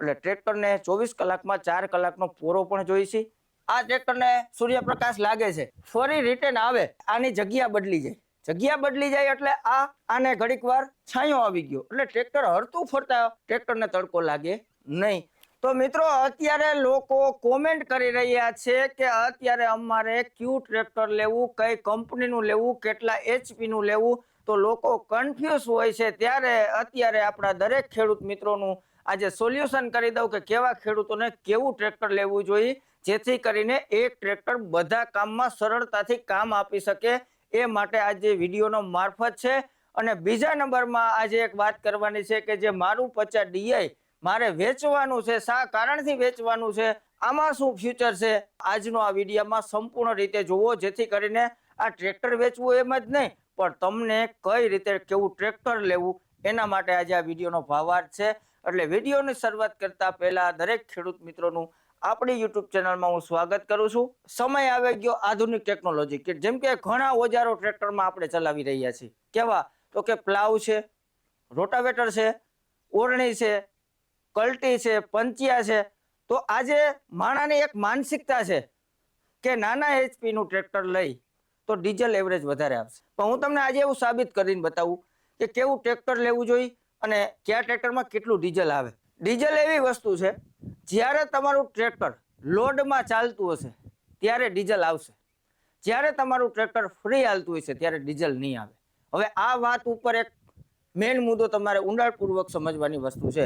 એટલે ટ્રેક્ટરને ચોવીસ કલાકમાં ચાર કલાકનો પોરો પણ જોઈશે આ ટ્રેક્ટરને સૂર્યપ્રકાશ લાગે છે. ફરી રિટર્ન આવે, આની જગ્યા બદલી જાય. જગ્યા બદલી જાય એટલે આ આને ઘડીક વાર છાંયો આવી ગયો. એટલે ટ્રેક્ટર હરતું ફરતા ટ્રેક્ટરને તડકો લાગે નહીં. તો મિત્રો, અત્યારે લોકો કોમેન્ટ કરી રહ્યા છે કે અત્યારે અમારે ક્યુ ટ્રેક્ટર લેવું, કઈ કંપનીનું લેવું, કેટલા એચપીનું લેવું? તો લોકો કન્ફ્યુઝ હોય છે. ત્યારે અત્યારે આપણા દરેક ખેડૂત મિત્રોનું આજે સોલ્યુશન કરી દઉં કે કેવા ખેડૂતોને કેવું ટ્રેક્ટર લેવું જોઈએ, જેથી કરીને એક ટ્રેક્ટર બધા કામમાં સરળતાથી કામ આપી શકે. એ માટે આજે વિડીયોનો મારફત છે. અને બીજા નંબરમાં આજે એક વાત કરવાની છે કે જે મારું પચાસ ડીઆઈ મારે વેચવાનું છે, શા કારણથી વેચવાનું છે, આમાં શું ફ્યુચર છે? આજનો આ વિડીયોમાં સંપૂર્ણ રીતે જુઓ, જેથી કરીને આ ટ્રેક્ટર વેચવું એમ જ નહીં, પણ તમને કઈ રીતે કેવું ટ્રેક્ટર લેવું એના માટે આજે આ વિડીયોનો ભાવાર્થ છે. એટલે વિડીયોની શરૂઆત કરતા પહેલા દરેક ખેડૂત મિત્રોનું આપણી યુટ્યુબ ચેનલમાં હું સ્વાગત કરું છું. સમય આવી ગયો આધુનિક ટેકનોલોજી કે જેમ કે ઘણા ઓજારો ટ્રેક્ટરમાં આપણે ચલાવી રહ્યા છીએ. કેવા? તો કે પ્લાવ છે, રોટાવેટર છે, ઓરણી છે, કલ્ટી છે, પંચિયા છે. તો આજે માણાની એક માનસિકતા છે કે નાના એચપીનું ટ્રેક્ટર લઈ તો ડીઝલ એવરેજ વધારે આવશે. પણ હું તમને આજે એવું સાબિત કરીને બતાવું કે કેવું ટ્રેક્ટર લેવું જોઈએ? અને કયા ટ્રેક્ટરમાં કેટલું ડીઝલ આવે? ડીઝલ એવી વસ્તુ છે, જ્યારે તમારું ટ્રેક્ટર લોડમાં ચાલતું હશે, ત્યારે ડીઝલ આવશે. જ્યારે તમારું ટ્રેક્ટર ફ્રી હાલતું હશે ત્યારે ડીઝલ નહીં આવે. હવે આ વાત ઉપર એક મેઇન મુદ્દો તમારે ઊંડાણપૂર્વક સમજવાની વસ્તુ છે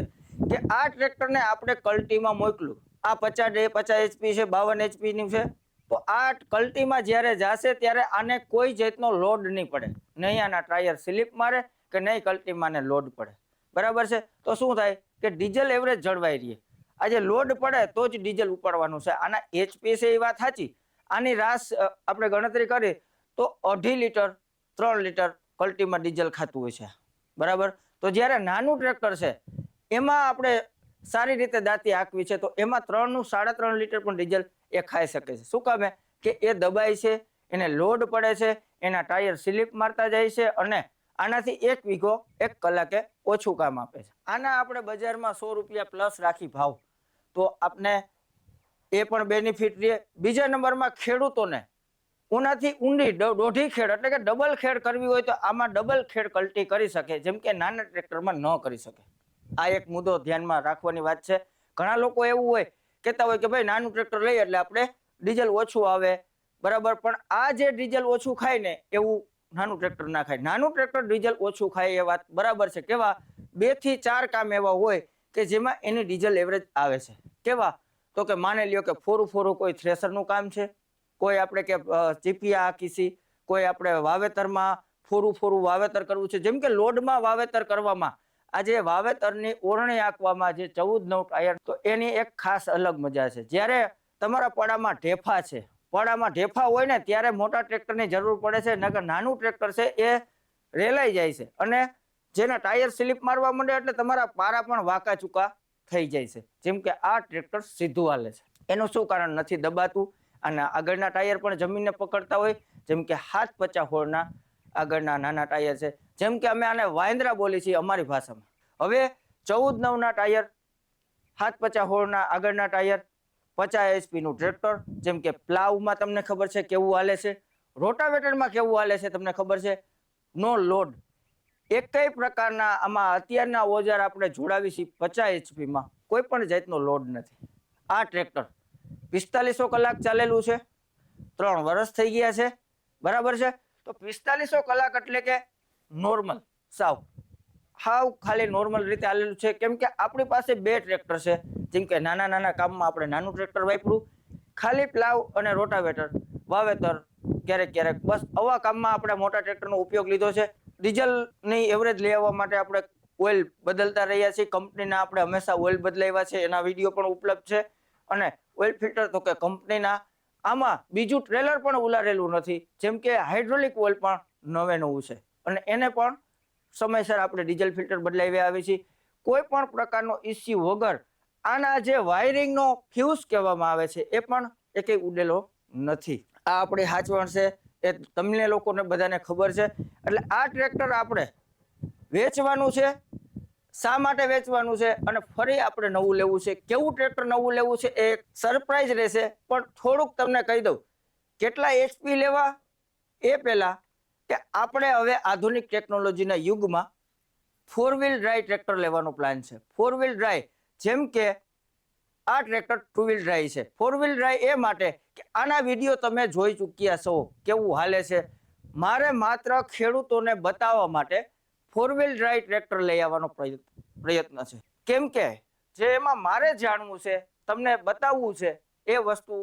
કે આ ટ્રેક્ટરને આપણે કલ્ટીમાં મોકલું. આ પચાસ ડે પચાસ એચપી છે, બાવન એચપીનું છે. તો આ કલ્ટીમાં જ્યારે જાશે, ત્યારે આને કોઈ જાતનો લોડ નહીં પડે. નહીં આના ટાયર સ્લીપ મારે કે નહીં કલ્ટીમાં ને લોડ પડે. બરાબર છે? તો શું થાય કે ડીઝલ એવરેજ જળવાઈ રહીએ આજે લોડ પડે તો જ ડીઝલ ઉપાડવાનું છે. આના એચપી છે એ વાત સાચી. આની રાસ આપણે ગણતરી કરી તો અઢી લીટર, ત્રણ લીટર કલ્ટીમાં ડીઝલ ખાતું હોય છે. બરાબર? તો જ્યારે નાનું ટ્રેક્ટર છે, એમાં આપણે સારી રીતે દાંતી આંકવી છે, તો એમાં ત્રણનું, સાડા ત્રણ લીટર પણ ડીઝલ એ ખાઈ શકે છે. શું કામે? કે એ દબાય છે, એને લોડ પડે છે, એના ટાયર સ્લીપ મારતા જાય છે અને આનાથી એક વીઘો એક કલાકે ઓછું કામ આપે છે. આના આપણે બજારમાં સો રૂપિયા પ્લસ રાખી ભાવ. તો આપને એ પણ બેનિફિટ રહે. બીજા નંબરમાં ખેડૂતોને ઉનાથી ઊંડી દોઢી ખેડ એટલે કે ડબલ ખેડ કરવી હોય તો આમાં ડબલ ખેડ કલ્ટી કરી શકે, જેમ કે નાના ટ્રેક્ટરમાં ન કરી શકે. આ એક મુદ્દો ધ્યાનમાં રાખવાની વાત છે. ઘણા લોકો એવું હોય, કહેતા હોય કે ભાઈ નાનું ટ્રેક્ટર લઈએ એટલે આપણે ડીઝલ ઓછું આવે. બરાબર, પણ આ જે ડીઝલ ઓછું ખાય ને એવું નાનું ટ્રેક્ટર ના ખાય. નાનું ટ્રેક્ટર ડીઝલ ઓછું ખાય એ વાત બરાબર છે. કેવા? બેથી ચાર કામ એવા હોય કે જેમાં એની ડીઝલ એવરેજ આવે છે. કેવા? તો કે માની લ્યો કે ફોરું ફોરું કોઈ થ્રેસરનું કામ છે. કોઈ આપણે કે ચીપિયા હાંકીશી કોઈ આપણે વાવેતરમાં ફોરું ફોરું વાવેતર કરવું છે. જેમ કે લોડમાં વાવેતર કરવામાં. આજે વાવેતરની ઓરણી આંકવામાં જે ચૌદ નવ ટાયર, તો એની એક ખાસ અલગ મજા છે. જ્યારે તમારા પડામાં ઢેફા છે પડામાં ઢેફા હોય ને, ત્યારે મોટા ટ્રેક્ટરની જરૂર પડે છે, નકર નાનું ટ્રેક્ટર છે, એ રેલાઈ જાય છે. અને જેના ટાયર સ્લીપ મારવા માંડે એટલે તમારા પારા પણ વાંકા ચૂકા થઈ જાય છે. જેમ કે આ ટ્રેક્ટર સીધું હાલે છે. એનું શું કારણ નથી દબાતું? અને આગળના ટાયર પણ જમીનને પકડતા હોય, જેમ કે હાથ પચા હોળના આગળના નાના ટાયર છે. જેમ કે અમે આને વાંદરા બોલી છીએ અમારી ભાષામાં. હવે ચૌદ નવના ટાયર, હાથ પચા હોળના આગળના ટાયર પચાસ એચપી નું ટ્રેક્ટર, જેમ કે પ્લાવમાં તમને ખબર છે કેવું હાલે છે. રોટાવેટરમાં કેવું હાલે છે તમને ખબર છે? No load. એકેય પ્રકારના આમાં અત્યારના ઓજાર આપણે જોડાવી છીએ પચાસ એચપીમાં. કોઈ પણ જાતનો લોડ નથી. આ ટ્રેક્ટર પિસ્તાલીસો કલાક ચાલેલું છે. ત્રણ વર્ષ થઈ ગયા છે. બરાબર છે? તો પિસ્તાલીસો કલાક એટલે કે નોર્મલ સાવ. હાવ ખાલી નોર્મલ રીતે આવેલું છે. કેમ કે આપણી પાસે બે ટ્રેક્ટર છે. જેમ કે નાના નાના કામમાં આપણે નાનું ટ્રેક્ટર વાપર્યું. ખાલી પ્લાવ અને રોટાવેટર વાવેતર, ક્યારેક ક્યારેક. બસ આવા કામમાં આપણે મોટા ટ્રેક્ટરનો ઉપયોગ લીધો છે. ડીઝલની એવરેજ લઈ આવવા માટે આપણે ઓઇલ બદલતા રહ્યા છીએ. કંપનીના આપણે હંમેશા ઓઇલ બદલાવ્યા છે. એના વીડિયો પણ ઉપલબ્ધ છે. અને ઓઇલ ફિલ્ટર તો કે કંપનીના આમાં બીજું ટ્રેલર પણ ઉલારેલું નથી. જેમ કે હાઇડ્રોલિક ઓઇલ પણ નવે નવું છે. અને એને પણ સમયસર આપણે ડીઝલ ફિલ્ટર બદલાવી આવે છીએ કોઈ પણ પ્રકારનો ઇસ્યુ વગર આના જે વાયરિંગનો ફ્યુઝ કહેવામાં આવે છે, એ પણ એકેય ઉડેલો નથી. આ આપણી હાચવણ છે, એ તમને લોકોને બધાને ખબર છે. એટલે આ ટ્રેક્ટર આપણે વેચવાનું છે, શા માટે વેચવાનું છે અને ફરી આપણે નવું લેવું છે, કેવું ટ્રેક્ટર નવું લેવું છે, એ સરપ્રાઈઝ રહેશે. પણ થોડુંક તમને કહી દઉં, કેટલા એચપી લેવા? એ પહેલા કે આપણે હવે આધુનિક ટેકનોલોજીના યુગમાં ફોર વ્હીલ ડ્રાઈવ ટ્રેક્ટર લેવાનો પ્લાન છે. ફોર વ્હીલ ડ્રાઈવ જેમ કે આ ટ્રેક્ટર ટુ વ્હીલ ડ્રાઈવ છે. ફોર વ્હીલ ડ્રાઈવ એ માટે કે આના વીડિયો તમે જોઈ ચૂક્યા છો, કેવું હાલે છે? મારે માત્ર ખેડૂતોને બતાવવા માટે ફોર વ્હીલ ડ્રાઈવ ટ્રેક્ટર લઈ આવવાનો પ્રયત્ન છે. કેમ કે જે એમાં મારે જાણવું છે, તમને બતાવવું છે, એ વસ્તુ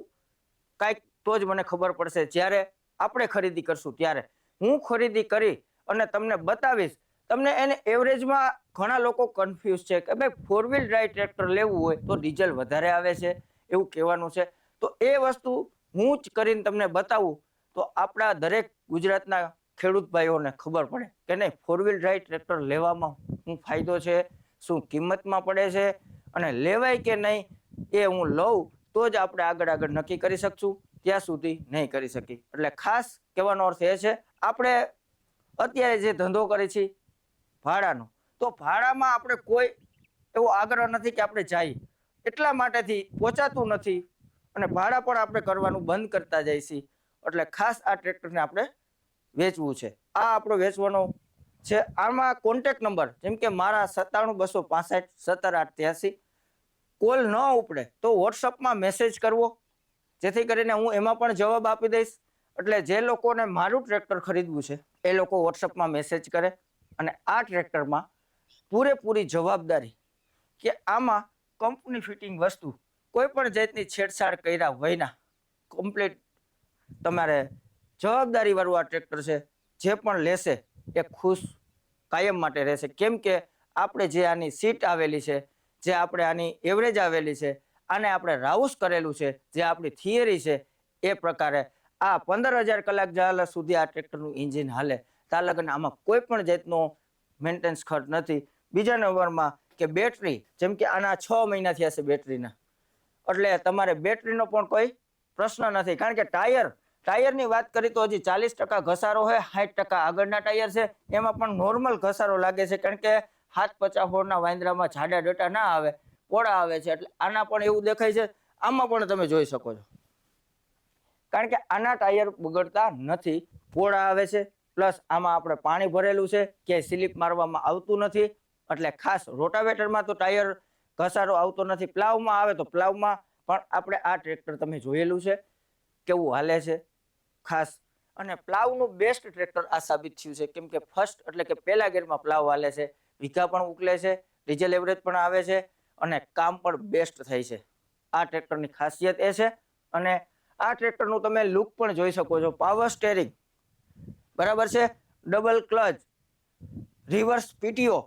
કાંઈક તો જ મને ખબર પડશે. જ્યારે આપણે ખરીદી કરશું, ત્યારે. હું ખરીદી કરી અને તમને બતાવીશ. તમને એને એવરેજમાં ઘણા લોકો કન્ફ્યુઝ છે કે ભાઈ ફોર વ્હીલ ડ્રાઈવ ટ્રેક્ટર લેવું હોય તો ડીઝલ વધારે આવે છે, એવું કહેવાનું છે. તો એ વસ્તુ હું જ કરીને તમને બતાવું. તો આપણા દરેક ગુજરાતના ખેડૂત ભાઈઓને ખબર પડે કે નહીં ફોર વ્હીલ ડ્રાઈવ ટ્રેક્ટર લેવામાં શું ફાયદો છે, શું કિંમતમાં પડે છે અને લેવાય કે નહીં એ હું લઉં તો જ આપણે આગળ આગળ નક્કી કરી શકશું. ત્યાં સુધી નહીં કરી શકી એટલે ખાસ કહેવાનો અર્થ એ છે, આપણે અત્યારે જે ધંધો કરીએ છીએ ભાડાનો, તો ભાડામાં આપણે કોઈ એવો આગ્રહ નથી કે આપણે જઈએ. એટલા માટેથી પહોંચાતું નથી અને ભાડા પણ આપણે કરવાનું બંધ કરતા જઈશી એટલે ખાસ આ ટ્રેક્ટરને આપણે વેચવું છે. આ આપણો વેચવાનો છે. આમાં કોન્ટેક નંબર જેમ કે મારા સત્તાણું બસો પાસઠ સત્તર આઠ ત્યાસી, કોલ ન ઉપડે તો વોટ્સઅપમાં મેસેજ કરવો. જેથી કરીને હું એમાં પણ જવાબ આપી દઈશ. એટલે જે લોકોને મારું ટ્રેક્ટર ખરીદવું છે, એ લોકો વોટ્સઅપમાં મેસેજ કરે અને આ ટ્રેક્ટરમાં પૂરેપૂરી જવાબદારી કે આમાં કંપની ફિટિંગ વસ્તુ કોઈ પણ જાતની છેડછાડ કર્યા વયના કમ્પ્લીટ તમારે જવાબદારીવાળું આ ટ્રેક્ટર છે, જે પણ લેશે એ ખુશ કાયમ માટે રહેશે. કેમ કે આપણે જે આની સીટ આવેલી છે, જે આપણે આની એવરેજ આવેલી છે આને આપણે રાઉસ કરેલું છે, જે આપણી થિયરી છે, એ પ્રકારે આ પંદર હજાર કલાક જ્યાં સુધી આ ટ્રેક્ટરનું એન્જિન હાલે. ત્યાં લગ્ન આમાં કોઈ પણ જાતનો મેન્ટેનન્સ ખર્ચ નથી. બીજા નંબરમાં કે બેટરી, જેમ કે આના છ મહિના થયા છે બેટરીના. એટલે તમારે બેટરીનો પણ કોઈ પ્રશ્ન નથી. કારણ કે ટાયર, ટાયરની વાત કરી તો હજી ચાલીસ ટકા ઘસારો હોય, સાઠ ટકા આગળના ટાયર છે. એમાં પણ નોર્મલ ઘસારો લાગે છે, કારણ કે હાથ પચાસ ફોરના વાંદરામાં જાડા ડટા ના આવે. પોળા આવે છે એટલે આના પણ એવું દેખાય છે. આમાં પણ તમે જોઈ શકો છો. કારણ કે આના ટાયર બગડતા નથી, પોળા આવે છે, પ્લસ આમાં આપણે પાણી ભરેલું છે કે સ્લીપ મારવામાં આવતું નથી, એટલે ખાસ રોટાવેટરમાં તો ટાયર ઘસારો આવતો નથી, પ્લાવમાં આવે તો પ્લાવમાં, પણ આપણે આ ટ્રેક્ટર તમે જોયેલું છે, કેવું હાલે છે, ખાસ. અને પ્લાવનું બેસ્ટ ટ્રેક્ટર આ સાબિત થયું છે, કેમ કે ફર્સ્ટ એટલે કે પહેલા ગેરમાં પ્લાવ હાલે છે, વીઘા પણ ઉકલે છે, ડીઝલ એવરેજ પણ આવે છે અને કામ પણ બેસ્ટ થાય છે. આ ટ્રેક્ટરની ખાસિયત એ છે અને આ ટ્રેક્ટરનું તમે લુક પણ જોઈ શકો છો. પાવર સ્ટેરિંગ બરાબર છે? ડબલ ક્લચ રિવર્સ પીટીઓ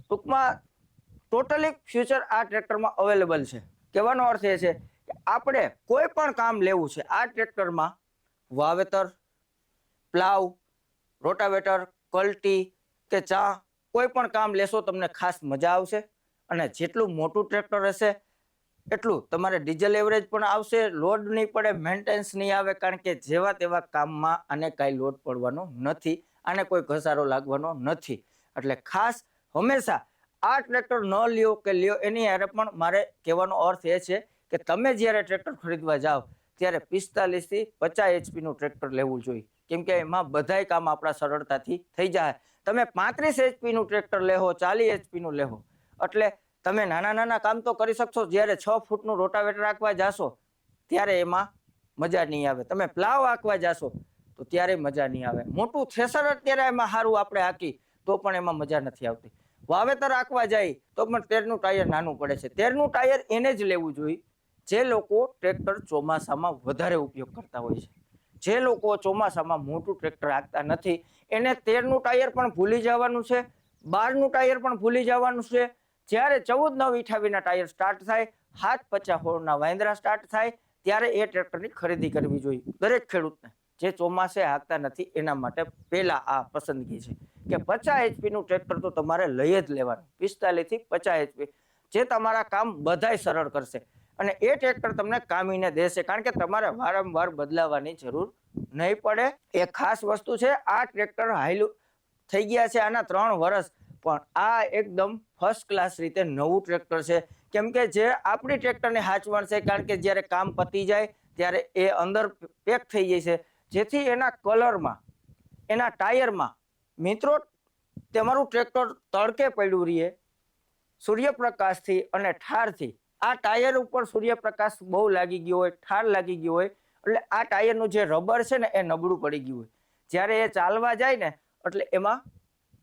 ટૂંકમાં ટોટલી ફ્યુચર આ ટ્રેક્ટરમાં અવેલેબલ છે. કહેવાનો અર્થ એ છે કે આપણે કોઈ પણ કામ લેવું છે, આ ટ્રેક્ટરમાં વાવેતર પ્લાવ રોટાવેટર કલ્ટી કે ચા કોઈ પણ કામ લેશો તમને ખાસ મજા આવશે. અને જેટલું મોટું ટ્રેક્ટર હશે, એટલું તમારે ડીઝલ એવરેજ પણ આવશે લોડ નહીં પડે મેન્ટેનન્સ નહીં આવે, કારણ કે જેવા તેવા કામમાં આને કાંઈ લોડ પડવાનો નથી આને કોઈ ઘસારો લાગવાનો નથી. એટલે ખાસ હંમેશા આ ટ્રેક્ટર ન લ્યો કે લ્યો, એની હારે પણ મારે કહેવાનો અર્થ એ છે કે તમે જ્યારે ટ્રેક્ટર ખરીદવા જાઓ, ત્યારે પિસ્તાલીસથી પચાસ એચપીનું ટ્રેક્ટર લેવું જોઈએ. કેમ કે એમાં બધાય કામ આપણા સરળતાથી થઈ જાય. તમે પાંત્રીસ એચપીનું ટ્રેક્ટર લેહો, ચાલીસ એચપીનું લેહો એટલે તમે નાના નાના કામ તો કરી શકશો. જ્યારે છ ફૂટનું રોટાવેટર આંકવા જાશો, ત્યારે એમાં મજા નહીં આવે. તમે પ્લાવ આંકવા જાશો, તો ત્યારે મજા નહીં આવે. મોટું થ્રેસર અત્યારે એમાં સારું આપણે આંકી તો પણ એમાં મજા નથી આવતી. વાવેતર આંકવા જાય, તો પણ તેરનું ટાયર નાનું પડે છે. તેરનું ટાયર એને જ લેવું જોઈએ. જે લોકો ટ્રેક્ટર ચોમાસામાં વધારે ઉપયોગ કરતા હોય છે. જે લોકો ચોમાસામાં મોટું ટ્રેક્ટર આંકતા નથી, એને તેરનું ટાયર પણ ભૂલી જવાનું છે, બારનું ટાયર પણ ભૂલી જવાનું છે જ્યારે ચૌદ નવ ઈઠાવીના ટાયર સ્ટાર્ટ થાય, હાથ પચાસ હોળના વાંદરા સ્ટાર્ટ થાય, ત્યારે એ ટ્રેક્ટરની ખરીદી કરવી જોઈએ. દરેક ખેડૂતને જે ચોમાસે હાંકતા નથી, એના માટે પહેલા આ પસંદગી છે. કે પચાસ એચપીનું ટ્રેક્ટર તો તમારે લઈ જ લેવાનું. પિસ્તાલીસથી પચાસ એચપી જે તમારા કામ બધાય સરળ કરશે. અને એ ટ્રેક્ટર તમને કામીને દેશે. કારણ કે તમારે વારંવાર બદલાવાની જરૂર નહીં પડે. એ ખાસ વસ્તુ છે, આ ટ્રેક્ટર હાઈલું થઈ ગયા છે આના ત્રણ વર્ષ પણ આ એકદમ ફર્સ્ટ ક્લાસ રીતે નવું ટ્રેક્ટર છે. કેમ કે જે આપણી ટ્રેક્ટરની હાચવણ છે કારણ કે જ્યારે કામ પતી જાય, ત્યારે એ અંદર પેક થઈ જાય છે. જેથી એના કલરમાં એના ટાયરમાં મિત્રો, તમારું ટ્રેક્ટર તડકે પડ્યું રહીએ, સૂર્યપ્રકાશથી અને ઠારથી. આ ટાયર ઉપર સૂર્યપ્રકાશ બહુ લાગી ગયો હોય, ઠાર લાગી ગયો હોય, એટલે આ ટાયરનું જે રબર છે ને, એ નબળું પડી ગયું હોય. જ્યારે એ ચાલવા જાય ને, એટલે એમાં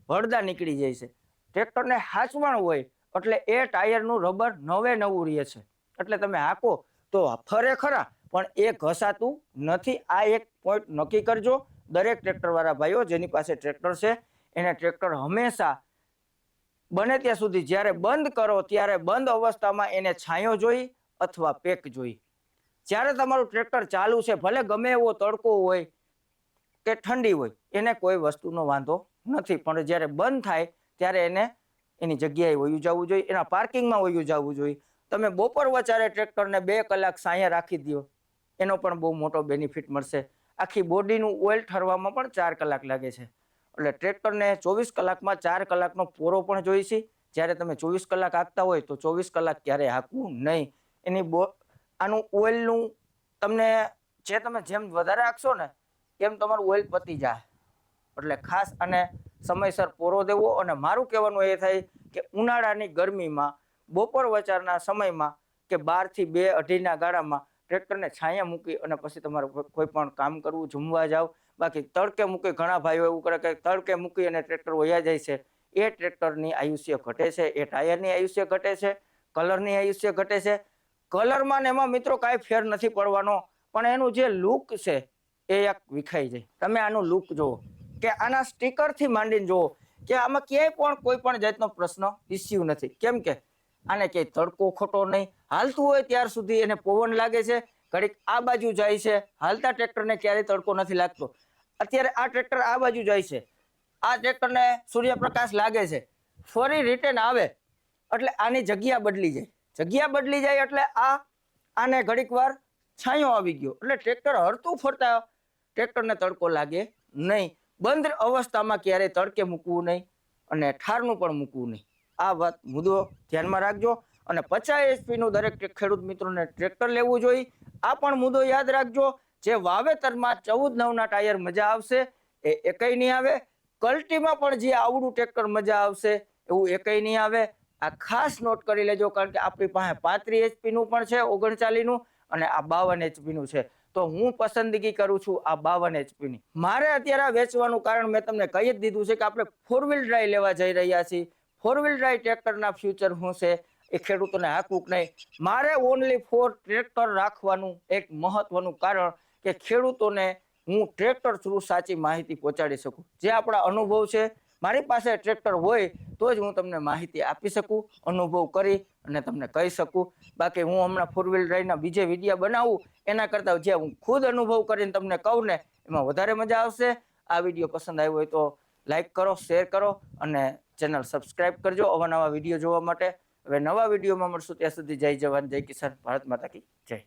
હળદા નીકળી જાય છે. ટ્રેક્ટરને હાચવણ હોય એટલે એ ટાયરનું રબર નવે નવું રહે છે. એટલે તમે હાંકો તો ફરે ખરા પણ એ ઘસાતું નથી. આ એક પોઈન્ટ નક્કી કરજો. દરેક ટ્રેક્ટરવાળા ભાઈઓ જેની પાસે ટ્રેક્ટર છે, એને ટ્રેક્ટર હંમેશા બને ત્યાં સુધી જ્યારે બંધ કરો, ત્યારે બંધ અવસ્થામાં એને છાંયો જોઈ અથવા પેક જોઈ. જ્યારે તમારું ટ્રેક્ટર ચાલુ છે, ભલે ગમે એવો તડકો હોય કે ઠંડી હોય, એને કોઈ વસ્તુનો વાંધો નથી. પણ જ્યારે બંધ થાય, ત્યારે એને એની જગ્યાએ વયું જવું જોઈએ, એના પાર્કિંગમાં વયું જવું જોઈએ. તમે બપોર વચારે ટ્રેક્ટરને બે કલાક સાંયે રાખી દો એનો પણ બહુ મોટો બેનિફિટ મળશે. આખી બોડીનું ઓઇલ ઠરવામાં પણ ચાર કલાક લાગે છે. એટલે ટ્રેક્ટરને ચોવીસ કલાકમાં ચાર કલાકનો પોરો પણ જોઈશે. જ્યારે તમે ચોવીસ કલાક હાંકતા હોય, તો ચોવીસ કલાક ક્યારેય હાંકવું નહીં. એની બો, આનું ઓઇલનું તમને, જે તમે જેમ વધારે હાંકશો ને, એમ તમારું ઓઇલ પતી જાય. એટલે ખાસ અને સમયસર પોરો દેવો અને મારું કહેવાનું એ થાય કે ઉનાળાની ગરમીમાં બપોર વચારના સમયમાં કે બારથી બે અઢીના ગાળામાં ટ્રેક્ટરને છાંયા મૂકી અને પછી તમારે કોઈ- પણ કામ કરવું, જમવા જાવ, બાકી તડકે મૂકી, ઘણા ભાઈઓ એવું કરે કે તડકે મૂકી અને ટ્રેક્ટર વયા જાય છે, એ ટ્રેક્ટરની આયુષ્ય ઘટે છે, એ ટાયરની આયુષ્ય ઘટે છે, કલરની આયુષ્ય ઘટે છે. કલરમાં ને એમાં મિત્રો કાંઈ ફેર નથી પડવાનો, પણ એનું જે લુક છે એ એક વિખાઈ જાય. તમે આનું લુક જુઓ. કે આના સ્ટીકરથી માંડીને જુઓ, કે આમાં ક્યાંય પણ કોઈ પણ જાતનો પ્રશ્ન ઇસ્યુ નથી. કેમ કે આને ક્યાંય તડકો ખોટો નહીં. હાલતું હોય ત્યાર સુધી એને પવન લાગે છે. ઘડીક આ બાજુ જાય છે. હાલતા ટ્રેક્ટરને ક્યારેય તડકો નથી લાગતો. અત્યારે આ ટ્રેક્ટર આ બાજુ જાય છે. આ ટ્રેક્ટરને સૂર્યપ્રકાશ લાગે છે. ફરી રિટર્ન આવે. એટલે આની જગ્યા બદલી જાય. જગ્યા બદલી જાય એટલે આ આને ઘડીક વાર છાંયો આવી ગયો. એટલે ટ્રેક્ટર હરતું ફરતા ટ્રેક્ટરને તડકો લાગે નહીં. બંધ અવસ્થામાં ક્યારેય તડકે મૂકવું નહીં અને ઠારનું પણ મૂકવું નહીં. આ વાત મુદ્દો ધ્યાનમાં રાખજો અને પચાસ એચપીનું દરેક ખેડૂત મિત્રોને ટ્રેક્ટર લેવું જોઈએ. આ પણ મુદ્દો યાદ રાખજો. જે વાવેતરમાં ચૌદ નવના ટાયર મજા આવશે, એ એકય નહીં આવે. કલ્ટીમાં પણ જે આવડું ટ્રેક્ટર મજા આવશે, એવું એકય નહીં આવે. આ ખાસ નોટ કરી લેજો, કારણ કે આપણી પાસે પાંત્રીસ એચપીનું પણ છે, ઓગણચાલીસનું, અને આ બાવન એચપીનું છે. તો હું પસંદગી કરું છું આ બાવન એચપીની મારે અત્યારે વેચવાનું કારણ મેં તમને કહી જ દીધું છે કે આપણે ફોર વ્હીલ ડ્રાઈવ લેવા જઈ રહ્યા છીએ. ફોર વ્હીલ ડ્રાઈવ ટ્રેક્ટરના ફ્યુચર શું છે? એ ખેડૂતોને હાકવું નહીં. મારે ઓનલી ફોર ટ્રેક્ટર રાખવાનું એક મહત્વનું કારણ કે ખેડૂતોને હું ટ્રેક્ટર થ્રુ સાચી માહિતી પહોંચાડી શકું. જે આપણા અનુભવ છે મારી પાસે ટ્રેક્ટર હોય તો જ હું તમને માહિતી આપી શકું, અનુભવ કરી અને તમને કહી શકું. બાકી હું હમણાં ફોર વ્હીલ ડ્રાઈવના બીજે વિડીયા બનાવું, એના કરતાં જે હું ખુદ અનુભવ કરીને તમને કહું ને, એમાં વધારે મજા આવશે. આ વીડિયો પસંદ આવ્યો હોય તો લાઈક કરો શેર કરો અને ચેનલ સબસ્ક્રાઈબ કરજો અવાનવા વીડિયો જોવા માટે. હવે નવા વિડીયોમાં મળશું, ત્યાં સુધી જય જવાન, જય કિસાન, ભારત માતા કી જય.